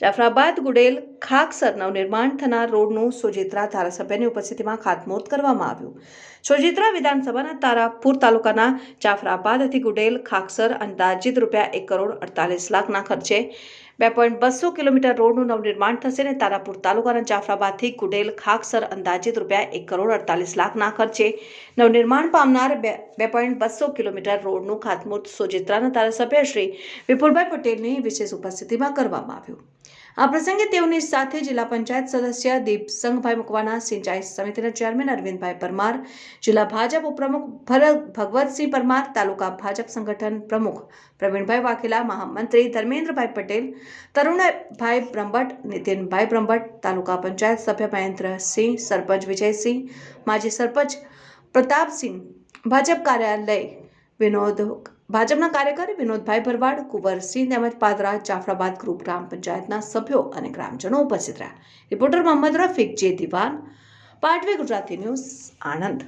જાફરાબાદ ગુડેલ ખાકસર નવનિર્માણ થનાર રોડનું સોજિત્રા ધારાસભ્યની ઉપસ્થિતિમાં ખાતમુહૂર્ત કરવામાં આવ્યું. સોજિત્રા વિધાનસભાના તારાપુર તાલુકાના જાફરાબાદથી ગુડેલ ખાકસર અંદાજિત રૂપિયા એક કરોડ અડતાલીસ લાખના ખર્ચે બે પોઈન્ટ બસો કિલોમીટર રોડનું નવનિર્માણ થશે અને તારાપુર તાલુકાના જાફરાબાદથી કુડેલ ખાકસર અંદાજિત રૂપિયા એક કરોડ અડતાલીસ લાખના ખર્ચે નવનિર્માણ પામનાર બે બે પોઈન્ટ બસો કિલોમીટર રોડનું ખાતમુહૂર્ત સોજિત્રાના ધારાસભ્ય શ્રી વિપુલભાઈ પટેલની વિશેષ ઉપસ્થિતિમાં કરવામાં આવ્યું. આ પ્રસંગે તેઓની સાથે જિલ્લા પંચાયત સદસ્ય દીપસંગભાઈ મુકવાના, સિંચાઈ સમિતિના ચેરમેન અરવિંદભાઈ પરમાર, જિલ્લા ભાજપ ઉપપ્રમુખ ભરત ભગવતસિંહ પરમાર, તાલુકા ભાજપ સંગઠન પ્રમુખ પ્રવીણભાઈ વાઘેલા, મહામંત્રી ધર્મેન્દ્રભાઈ પટેલ, તરુણભાઈ બ્રહ્મભટ્ટ, નીતિનભાઈ બ્રહ્મભટ્ટ, તાલુકા પંચાયત સભ્ય મહેન્દ્રસિંહ સરપંચ વિજયસિંહ માજી સરપંચ પ્રતાપસિંહ, ભાજપ કાર્યાલય વિનોદ ભાજપના કાર્યકર વિનોદભાઈ ભરવાડ કુંવરસિંહ તેમજ પાદરા જાફરાબાદ ગ્રુપ ગ્રામ પંચાયતના સભ્યો અને ગ્રામજનો ઉપસ્થિત રહ્યા. રિપોર્ટર મોહમ્મદ રફીક, જે દિવાન, પાટવી ગુજરાતી ન્યૂઝ, આણંદ.